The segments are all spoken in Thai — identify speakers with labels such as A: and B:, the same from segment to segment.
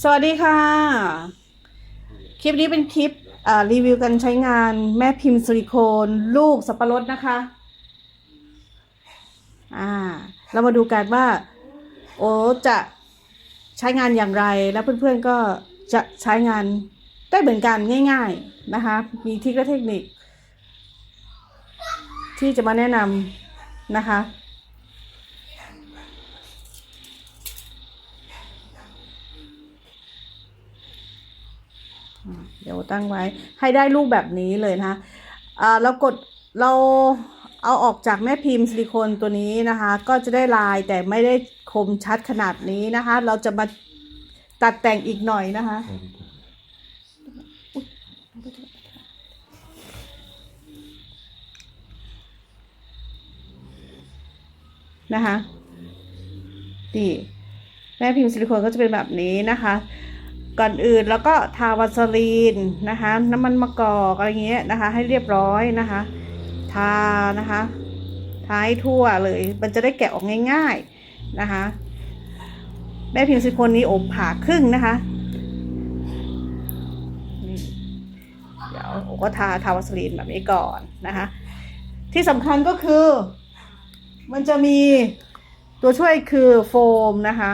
A: สวัสดีค่ะ คลิปนี้เป็นคลิปรีวิวการใช้งานแม่พิมพ์ซิลิโคนลูกสับปะรดนะคะอ่าเรามาดูกันว่า โอจะใช้งานอย่างไรแล้วเพื่อนๆก็จะใช้งานได้เหมือนกันง่าย ๆนะคะ มีทิคและเทคนิค ที่จะมาแนะนำนะคะ เดี๋ยวตั้งไว้ให้ได้ลูกแบบนี้เลยนะคะเรากดเราเอาออกจากแม่พิมพ์ซิลิโคนตัวนี้นะคะ ก็จะได้ลายแต่ไม่ได้คมชัดขนาดนี้นะคะ เราจะมาตัดแต่งอีกหน่อยนะคะนะคะนี่แม่พิมพ์ซิลิโคนก็จะเป็นแบบนี้นะคะ ก่อนอื่นแล้วก็ทาวาสลีนนะคะ น้ำมันมะกอกอะไรเงี้ยนะคะ ให้เรียบร้อยนะคะ ทานะคะทาให้ทั่วเลย มันจะได้แกะออกง่ายๆนะคะแม่พิมพ์ซิคนนี้อบผ่าครึ่งนะคะเดี๋ยวโอก็ทาทาวาสลีนแบบนี้ก่อนนะคะ ที่สำคัญก็คือ มันจะมีตัวช่วยคือโฟมนะคะ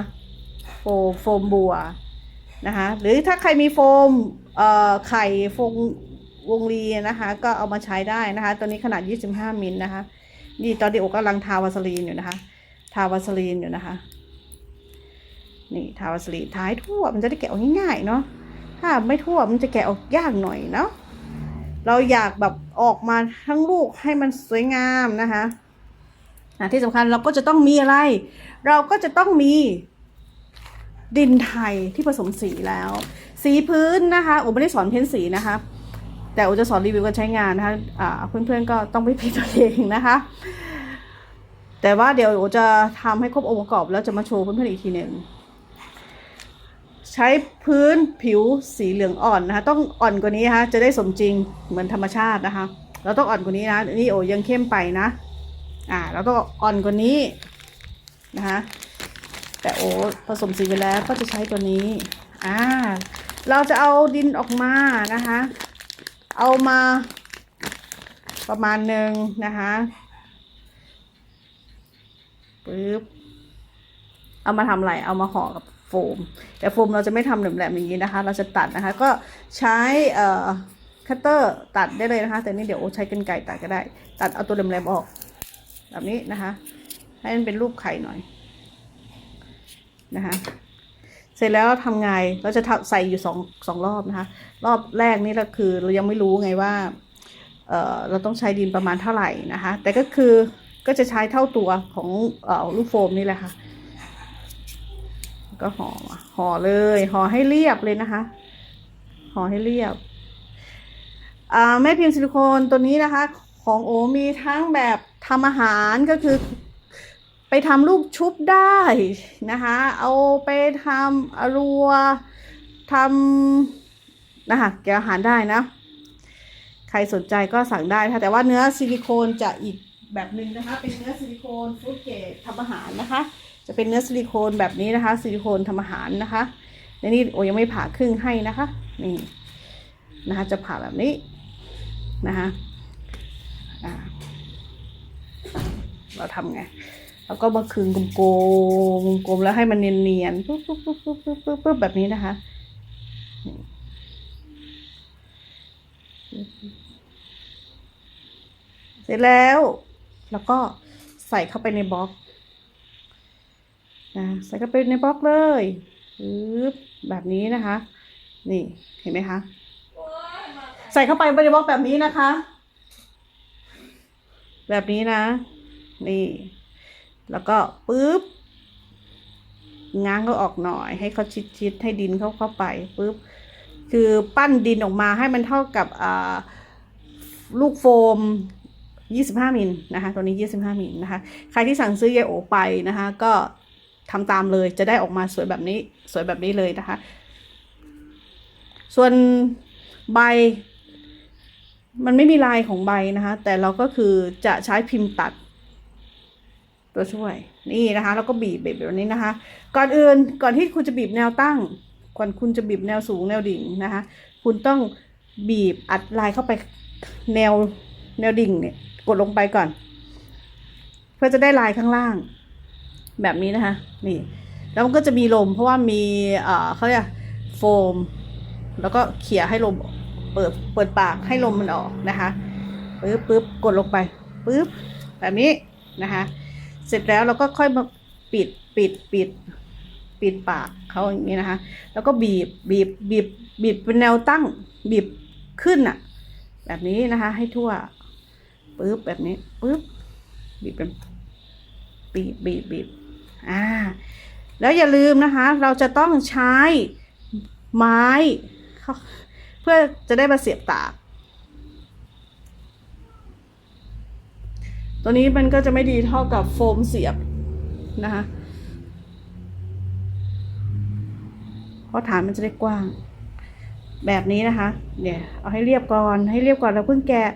A: โฟมโฟมบัว นะคะหรือถ้าใครมีโฟมไข่โฟมวงลีนะคะก็เอามาใช้ได้นะคะตัวนี้ขนาด 25 มิลนะคะนี่ตอนนี้โอกำลังทาวาสลีนอยู่นะคะ ทาวาสลีนอยู่นะคะ นี่ทาวาสลีนท้ายทั่วมันจะได้แกะออกง่ายๆเนาะถ้าไม่ทั่วมันจะแกะออกยากหน่อยเนาะเราอยากแบบออกมาทั้งลูกให้มันสวยงามนะคะอะที่สำคัญเราก็จะต้องมีอะไร เราก็จะต้องมี ดินไทยที่ผสมสีแล้ว สีพื้นนะคะโอไม่ได้สอนเพ้นสีนะคะ แต่โอจะสอนรีวิวการใช้งานนะคะอ่าเพื่อนๆก็ต้องไปพิจารณาเองนะคะ แต่ว่าเดี๋ยวโอจะทำให้ครบองค์ประกอบแล้วจะมาโชว์เพื่อนๆอีกทีหนึ่งใช้พื้นผิวสีเหลืองอ่อนนะคะ ต้องอ่อนกว่านี้นะคะจะได้สมจริงเหมือนธรรมชาตินะคะ เราต้องอ่อนกว่านี้นะนี่โอยังเข้มไปนะ อ่าเราต้องอ่อนกว่านี้นะคะ แต่โอ้ผสมสีไปแล้วก็จะใช้ตัวนี้ อ่า เราจะเอาดินออกมานะคะ เอามาประมาณหนึ่งนะคะปึ๊บเอามาทำอะไร เอามาห่อกับโฟม แต่โฟมเราจะไม่ทำแหลมๆอย่างนี้นะคะ เราจะตัดนะคะ ก็ใช้เอ่อคัตเตอร์ตัดได้เลยนะคะ แต่นี่เดี๋ยวใช้กรรไกรตัดก็ได้ ตัดเอาตัวแหลมๆออก แบบนี้นะคะ ให้มันเป็นรูปไข่หน่อย นะคะเสร็จแล้วทำไงเราจะใส่อยู่สองสองรอบนะคะ รอบแรกนี่เราคือเรายังไม่รู้ไงว่าเอ่อเราต้องใช้ดินประมาณเท่าไหร่นะคะ แต่ก็คือก็จะใช้เท่าตัวของเอ่อลูกโฟมนี่แหละค่ะ ก็ห่อห่อเลยห่อให้เรียบเลยนะคะห่อให้เรียบอ่าแม่พิมพ์ซิลิโคนตัวนี้นะคะ ของโอมีทั้งแบบทำอาหารก็คือ ไปทำลูกชุบได้นะคะ เอาไปทำอรัวทำนะคะแกะอาหารได้นะ ใครสนใจก็สั่งได้ค่ะแต่ว่าเนื้อซิลิโคนจะอีกแบบหนึ่งนะคะ เป็นเนื้อซิลิโคนฟู้ดเกรดทำอาหารนะคะ จะเป็นเนื้อซิลิโคนแบบนี้นะคะ ซิลิโคนทำอาหารนะคะในนี้โอยังไม่ผ่าครึ่งให้นะคะ นี่นะคะ จะผ่าแบบนี้นะคะเราทำไง แล้วก็มาคืนกลมๆกลมแล้วให้มันเนียนๆปุ๊บปุ๊บปุ๊บปุ๊บปุ๊บปุ๊บปุ๊บแบบนี้นะคะเสร็จแล้ว แล้วก็ใส่เข้าไปในบล็อกนะใส่เข้าไปในบล็อกเลยปึ๊บแบบนี้นะคะ นี่เห็นไหมคะ ใส่เข้าไปในบล็อกแบบนี้นะคะ แบบนี้นะ นี่ แล้วก็ปุ๊บง้างเขาออกหน่อย ให้เขาชิดๆให้ดินเข้าเข้าไปปุ๊บคือปั้นดินออกมาให้มันเท่ากับลูกโฟม 25 มิลนะคะตัวนี้ 25 มิลนะคะ ใครที่สั่งซื้อยายโอไปนะคะ ก็ทำตามเลยจะได้ออกมาสวยแบบนี้สวยแบบนี้เลยนะคะ ส่วนใบ มันไม่มีลายของใบนะคะ แต่เราก็คือจะใช้พิมพ์ตัด ตัวช่วยนี่นะคะแล้วก็บีบบีบแบบนี้นะคะ ก่อนอื่นก่อนที่คุณจะบีบแนวตั้งก่อนคุณจะบีบแนวสูงแนวดิ่งนะคะ คุณต้องบีบอัดลายเข้าไปแนวแนวดิ่งเนี่ยกดลงไปก่อน เพื่อจะได้ลายข้างล่าง แบบนี้นะคะนี่แล้วมันก็จะมีลมเพราะว่ามีเอ่อเขาเรียกโฟม แล้วก็เขี่ยให้ลมเปิดเปิดปากให้ลมมันออกนะคะปึ๊บปึ๊บกดลงไปปึ๊บแบบนี้นะคะ เสร็จแล้วเราก็ค่อยมาปิดปิดปิดปิดปากเขาอย่างนี้นะคะ แล้วก็บีบบีบบีบบีบเป็นแนวตั้งบีบขึ้นอะแบบนี้นะคะ ให้ทั่วปึ๊บแบบนี้ปึ๊บบีบเป็นบีบบีบบีบอ่าแล้วอย่าลืมนะคะ เราจะต้องใช้ไม้เข้าเพื่อจะได้มาเสียบตาก ตัวนี้มันก็จะไม่ดีเท่ากับโฟมเสียบนะคะเพราะฐานมันจะได้กว้าง แบบนี้นะคะเนี่ยเอาให้เรียบก่อน ให้เรียบก่อนแล้วเพิ่งแกะ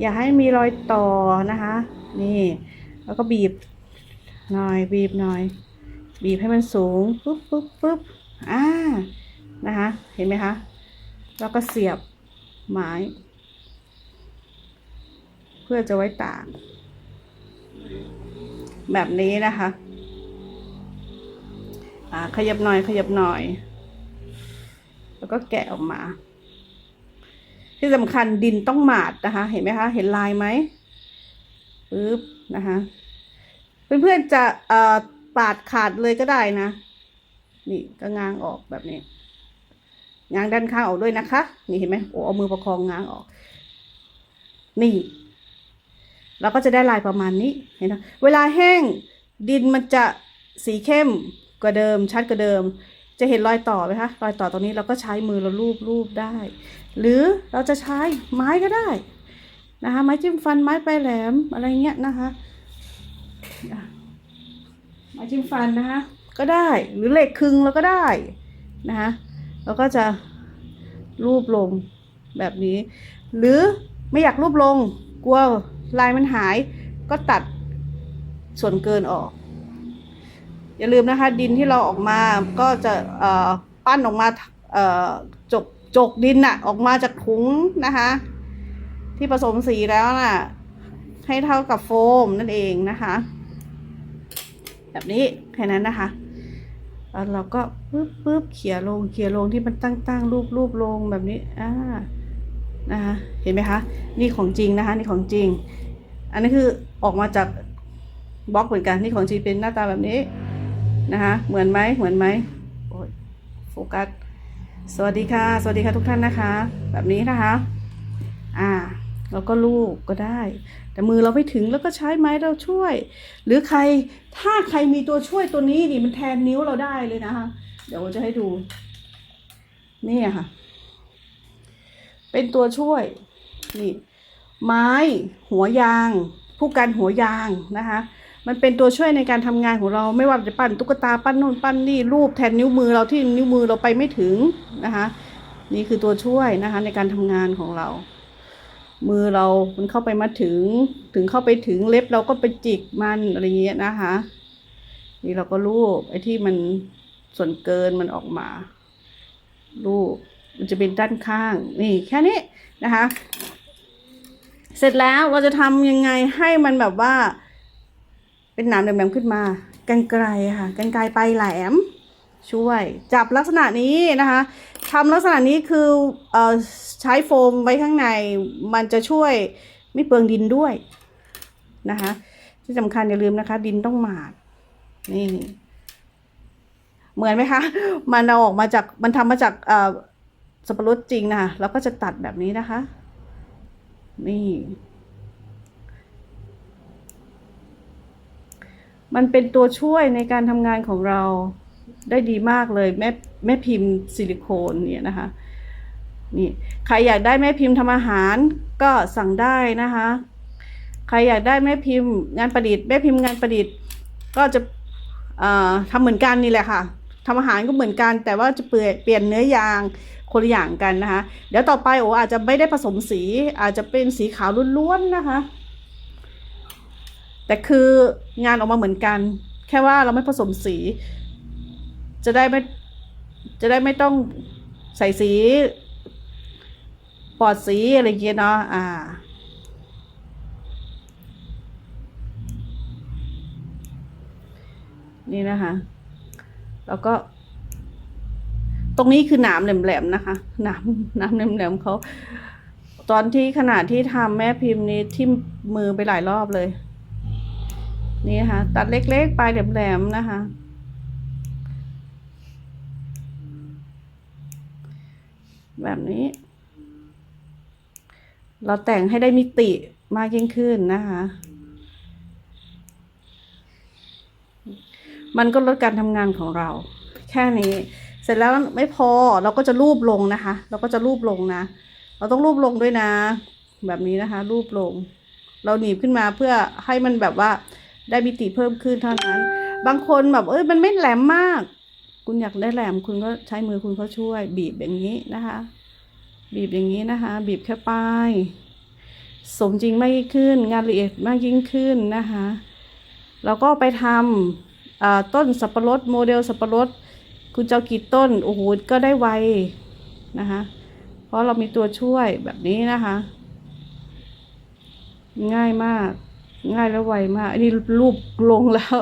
A: อย่าให้มีรอยต่อนะคะ นี่ แล้วก็บีบหน่อยบีบหน่อย บีบให้มันสูงปุ๊บปุ๊บปุ๊บอ่านะคะเห็นไหมคะแล้วก็เสียบไม้ เพื่อจะไว้ตาก แบบนี้นะคะอ่าขยับหน่อยขยับหน่อย แล้วก็แกะออกมา ที่สำคัญดินต้องหมาดนะคะ เห็นไหมคะ เห็นลายไหมปึ๊บนะคะเพื่อนๆจะเอ่อปาดขาดเลยก็ได้นะ นี่ก็ง้างออกแบบนี้ง้างด้านข้างออกด้วยนะคะ นี่เห็นไหมโอ้เอามือประคองง้างออก นี่ เราก็จะได้ลายประมาณนี้เห็นไหมเวลาแห้งดินมันจะสีเข้มกว่าเดิม ชัดกว่าเดิม จะเห็นรอยต่อไหมคะรอยต่อตรงนี้เราก็ใช้มือเราลูบลูบได้ หรือเราจะใช้ไม้ก็ได้นะคะไม้จิ้มฟันไม้ปลายแหลมอะไรเงี้ยนะคะไม้จิ้มฟันนะคะก็ได้หรือเหล็กคึงเราก็ได้นะคะเราก็จะรูปลงแบบนี้ หรือไม่อยากรูปลงกลัว ลายมันหายก็ตัดส่วนเกินออก อย่าลืมนะคะ ดินที่เราออกมาก็จะอ่อปั้นออกมาอ่อจกจกดินน่ะออกมาจากถุงนะคะ ที่ผสมสีแล้วน่ะ ให้เท่ากับโฟมนั่นเองนะคะ แบบนี้แค่นั้นนะคะแล้วเราก็ปึ๊บปึ๊บเขี่ยลงเขี่ยลงที่มันตั้งตั้งรูปรูปลงแบบนี้อ่า นะคะเห็นไหมคะนี่ของจริงนะคะนี่ของจริง อันนี้คือออกมาจากบล็อกเหมือนกันนี่ของจริงเป็นหน้าตาแบบนี้นะคะเหมือนไหมเหมือนไหมโอ้ยโฟกัสสวัสดีค่ะ สวัสดีค่ะทุกท่านนะคะ แบบนี้นะคะอ่าเราก็ลูกก็ได้ แต่มือเราไม่ถึงแล้วก็ใช้ไม้เราช่วย หรือใครถ้าใครมีตัวช่วยตัวนี้นี่มันแทนนิ้วเราได้เลยนะคะ เดี๋ยวจะให้ดูนี่ค่ะ เป็นตัวช่วยนี่ไม้หัวยาง ผู้กันหัวยางนะคะ มันเป็นตัวช่วยในการทำงานของเราไม่ว่าจะปั้นตุ๊กตาปั้นโน่นปั้นนี่รูปแทนนิ้วมือเราที่นิ้วมือเราไปไม่ถึงนะคะ นี่คือตัวช่วยนะคะในการทำงานของเรา มือเรา มันเข้าไปมาถึง ถึงเข้าไปถึงเล็บเราก็ไปจิกมันอะไรเงี้ยนะคะ นี่เราก็รูปไอ้ที่มันส่วนเกินมันออกมา รูป มันจะเป็นด้านข้างนี่แค่นี้นะคะ เสร็จแล้วเราจะทำยังไงให้มันแบบว่า เป็นหนามแหลมๆขึ้นมา กันไกลค่ะ กันไกลไปแหลม ช่วย จับลักษณะนี้นะคะทำลักษณะนี้คือเอ่อใช้โฟมไว้ข้างในมันจะช่วยไม่เปลืองดินด้วยนะคะที่สำคัญอย่าลืมนะคะ ดินต้องหมาดนี่เหมือนไหมคะ มันเอาออกมาจากมันทำมาจากเอ่อ สับปะรดจริงนะคะแล้วก็จะตัดแบบนี้นะคะ นี่ มันเป็นตัวช่วยในการทำงานของเราได้ดีมากเลยแม่แม่พิมพ์ซิลิโคนเนี่ยนะคะนี่ใครอยากได้แม่พิมพ์ทำอาหารก็สั่งได้นะคะ ใครอยากได้แม่พิมพ์งานประดิษฐ์แม่พิมพ์งานประดิษฐ์ก็จะทำเหมือนกันนี่แหละค่ะทำอาหารก็เหมือนกัน แต่ว่าจะเปลี่ยนเนื้อยาง คนละอย่างกันนะคะ เดี๋ยวต่อไปโออาจจะไม่ได้ผสมสี อาจจะเป็นสีขาวล้วนๆนะคะ แต่คืองานออกมาเหมือนกัน แค่ว่าเราไม่ผสมสี จะได้ไม่จะได้ไม่ต้องใส่สีปอดสีอะไรเงี้ยเนาะอ่านี่นะคะ แล้วก็ ตรงนี้คือหนามแหลมๆนะคะหนามหนามแหลมๆเขาตอนที่ขนาดที่ทำแม่พิมพ์นี้ทิ่มมือไปหลายรอบเลย นี่นะคะตัดเล็กๆปลายแหลมๆนะคะ แบบนี้ เราแต่งให้ได้มิติมากยิ่งขึ้นนะคะ มันก็ลดการทำงานของเรา แค่นี้ เสร็จแล้วไม่พอเราก็จะรูปลงนะคะ เราก็จะรูปลงนะ เราต้องรูปลงด้วยนะ แบบนี้นะคะ รูปลง เราหนีบขึ้นมาเพื่อให้มันแบบว่าได้มิติเพิ่มขึ้นเท่านั้น บางคนแบบเอ้ยมันไม่แหลมมาก คุณอยากได้แหลมคุณก็ใช้มือคุณเขาช่วย บีบอย่างนี้นะคะ บีบอย่างนี้นะคะ บีบแค่ปลายสมจริงมากยิ่งขึ้น งานละเอียดมากยิ่งขึ้นนะคะเราก็ไปทำต้นสับปะรดโมเดลสับปะรด คุณเจ้ากี่ต้น โอ้โห ก็ได้ไวนะคะ เพราะเรามีตัวช่วยแบบนี้นะคะ ง่ายมาก ง่ายและไวมาก อันนี้รูปลงแล้ว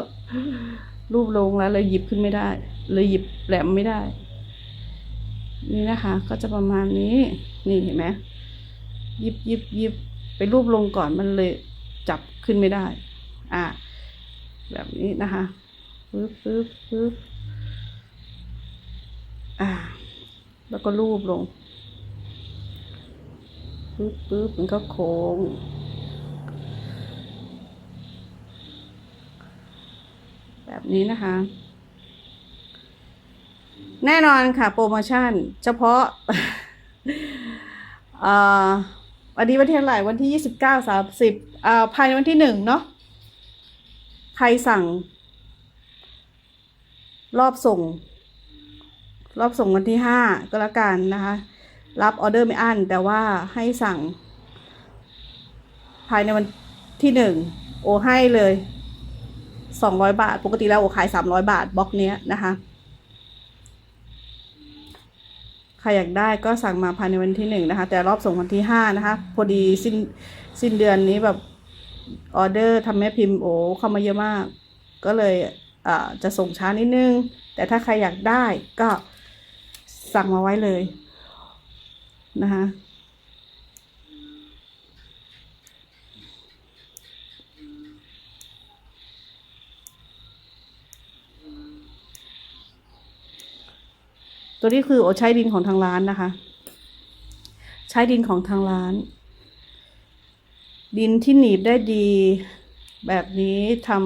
A: รูปลงแล้วเลยหยิบขึ้นไม่ได้ เลยหยิบแหลมไม่ได้ นี่นะคะ ก็จะประมาณนี้ นี่เห็นไหมหยิบหยิบหยิบไปรูปลงก่อนมันเลยจับขึ้นไม่ได้ อะแบบนี้นะคะปึ๊บปึ๊บปึ๊บ อ่า แล้วก็รูปลงปึ๊บปึ๊บมันก็โค้ง แบบนี้นะคะ แน่นอนค่ะโปรโมชั่น เฉพาะอ่อวันนี้วันที่เท่าไหร่วันที่ยี่สิบเก้าสามสิบอ่าภายในวันที่หนึ่งเนาะใครสั่ง รอบส่ง รอบส่งวันที่ห้าก็แล้วกันนะคะ รับออเดอร์ไม่อั้น แต่ว่าให้สั่ง ภายในวันที่หนึ่งโอให้เลยสองร้อยบาท ปกติแล้วโอขายสามร้อยบาทบล็อกเนี้ยนะคะใครอยากได้ก็สั่งมาภายในวันที่หนึ่งนะคะ แต่รอบส่งวันที่ห้านะคะ พอดีสิ้นสิ้นเดือนนี้แบบออเดอร์ทำแม่พิมพ์โอ้เข้ามาเยอะมาก ก็เลยอ่าจะส่งช้านิดนึง แต่ถ้าใครอยากได้ก็ สั่งมาไว้เลยนะคะตัวนี้คือโอใช้ดินของทางร้านนะคะ ใช้ดินของทางร้าน ดินที่หนีบได้ดี แบบนี้ทำ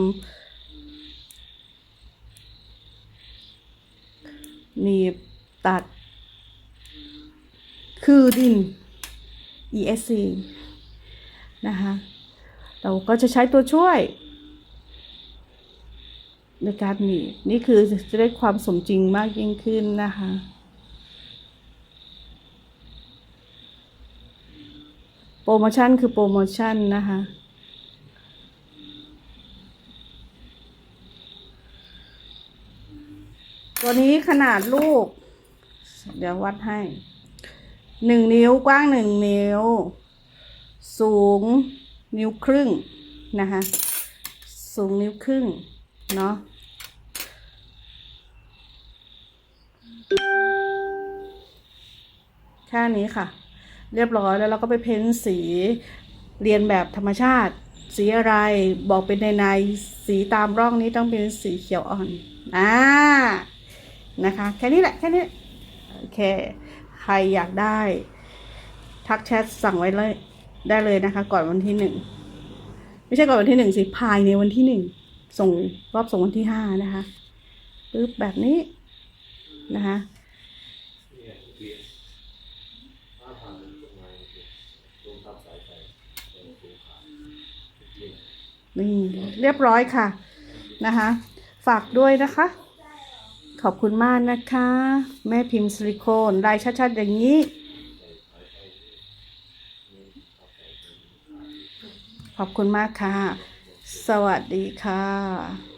A: หนีบ ตัด คือดิน ESC นะคะ เราก็จะใช้ตัวช่วย ในการหนีนี่คือจะได้ความสมจริงมากยิ่งขึ้นนะคะโปรโมชั่นคือโปรโมชั่นนะคะ ตัวนี้ขนาดลูก เดี๋ยววัดให้หนึ่งนิ้วกว้างหนึ่งนิ้ว สูงนิ้วครึ่งนะคะ สูงนิ้วครึ่ง เนาะแค่นี้ค่ะ เรียบร้อยแล้วเราก็ไปเพ้นสีเรียนแบบธรรมชาติ สีอะไรบอกเป็นในในสีตามร่องนี้ต้องเป็นสีเขียวอ่อน อ่า นะคะ แค่นี้แหละ แค่นี้ โอเค ใครอยากได้ ทักแชทสั่งไว้เลย ได้เลยนะคะ ก่อนวันที่หนึ่งไม่ใช่ก่อนวันที่หนึ่งสิภายในวันที่หนึ่งส่งรอบส่งวันที่ห้านะคะปึ๊บแบบนี้นะคะนี่เรียบร้อยค่ะนะคะ ฝากด้วยนะคะ ขอบคุณมากนะคะ แม่พิมพ์ซิลิโคนลายชัดๆอย่างนี้ ขอบคุณมากค่ะ สวัสดีค่ะ